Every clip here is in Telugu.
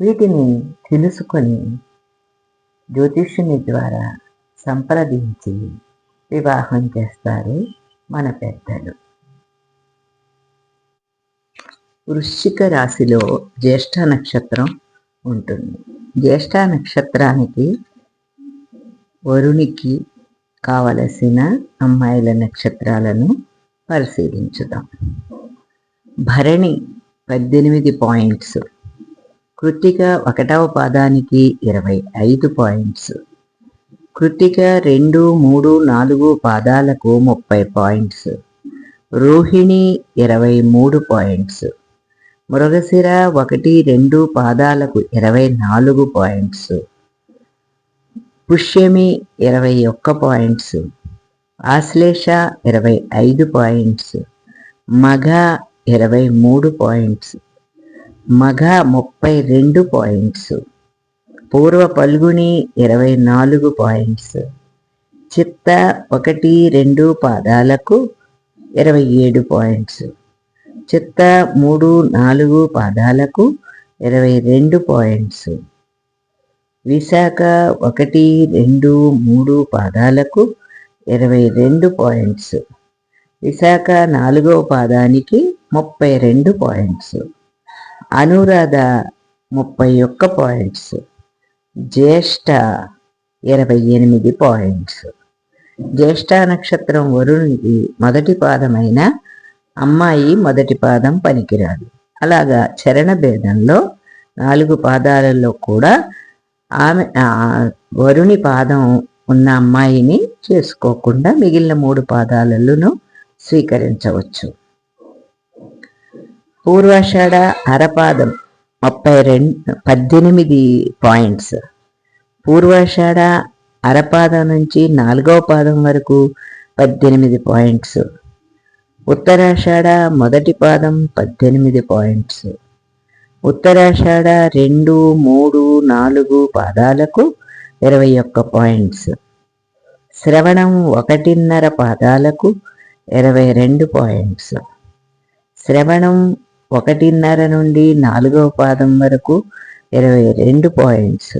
వీటిని తెలుసుకొని జ్యోతిష్యుని ద్వారా సంప్రదించి వివాహం చేస్తారు మన పెద్దలు. వృశ్చిక రాశిలో జ్యేష్ఠ నక్షత్రం ఉంటుంది. జ్యేష్ఠ నక్షత్రానికి వరునికి కావలసిన అమ్మాయిల నక్షత్రాలను పరిశీలించుదాం. భరణి పద్దెనిమిది పాయింట్స్ కృతిక ఒకటవ పాదానికి ఇరవై ఐదు పాయింట్స్. కృతిక రెండు మూడు నాలుగు పాదాలకు ముప్పై పాయింట్స్. రోహిణి ఇరవై మూడు పాయింట్స్. మృగశిర ఒకటి రెండు పాదాలకు ఇరవై నాలుగు పాయింట్స్. పుష్యమి ఇరవై ఒక్క పాయింట్స్. ఆశ్లేష ఇరవై ఐదు పాయింట్స్. మగ ఇరవై మూడు పాయింట్స్. మగ ముప్పై రెండు పాయింట్స్. పూర్వ పల్గుని ఇరవై నాలుగు పాయింట్స్. చిత్త ఒకటి రెండు పాదాలకు ఇరవై ఏడు పాయింట్స్. చిత్త మూడు నాలుగు పాదాలకు ఇరవై రెండు పాయింట్స్. విశాఖ ఒకటి రెండు మూడు పాదాలకు ఇరవై రెండు పాయింట్స్. విశాఖ నాలుగవ పాదానికి ముప్పై రెండు పాయింట్స్. అనురాధ ముప్పై ఒక్క పాయింట్స్ జ్యేష్ఠ ఇరవై ఎనిమిది పాయింట్స్ జ్యేష్ఠ నక్షత్రం వరుణునికి మొదటి పాదమైన అమ్మాయి మొదటి పాదం పనికిరాదు. అలాగా చరణ భేదంలో నాలుగు పాదాలలో కూడా ఆమె వరుణి పాదం ఉన్న అమ్మాయిని చేసుకోకుండా మిగిలిన మూడు పాదాలలోనూ స్వీకరించవచ్చు. పూర్వాషాఢ అరపాదం ముప్పై రెండు పద్దెనిమిది పాయింట్స్. పూర్వాషాఢ అరపాదం నుంచి నాలుగవ పాదం వరకు పద్దెనిమిది పాయింట్స్. ఉత్తరాషాఢ మొదటి పాదం పద్దెనిమిది పాయింట్స్. ఉత్తరాషాఢ రెండు మూడు నాలుగు పాదాలకు ఇరవై ఒక్క పాయింట్స్. శ్రవణం ఒకటిన్నర పాదాలకు ఇరవై రెండు పాయింట్స్. శ్రవణం ఒకటిన్నర నుండి నాలుగవ పాదం వరకు ఇరవై రెండు పాయింట్స్.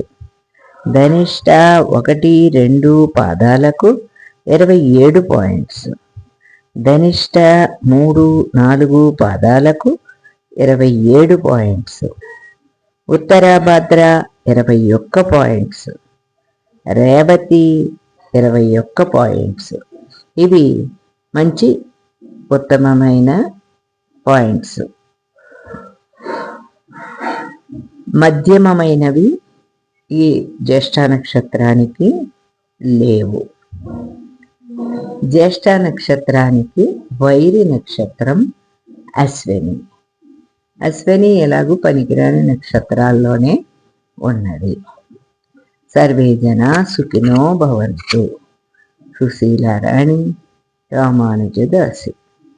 ధనిష్ట ఒకటి రెండు పాదాలకు ఇరవై ఏడు పాయింట్స్. ధనిష్ట మూడు నాలుగు పాదాలకు ఇరవై ఏడు పాయింట్స్. ఉత్తరాభద్ర ఇరవై ఒక్క పాయింట్స్. రేవతి ఇరవై ఒక్క పాయింట్స్. ఇవి మంచి ఉత్తమమైన పాయింట్స్. మధ్యమమైనవి ఈ జ్యేష్ఠ నక్షత్రానికి లేవు. జ్యేష్ఠ నక్షత్రానికి వైరి నక్షత్రం అశ్విని. అశ్విని ఎలాగూ పనికిరాని నక్షత్రాల్లోనే ఉన్నది. సర్వే జన సుఖినో భవంతు. సుశీలారాణి రామానుజదాసి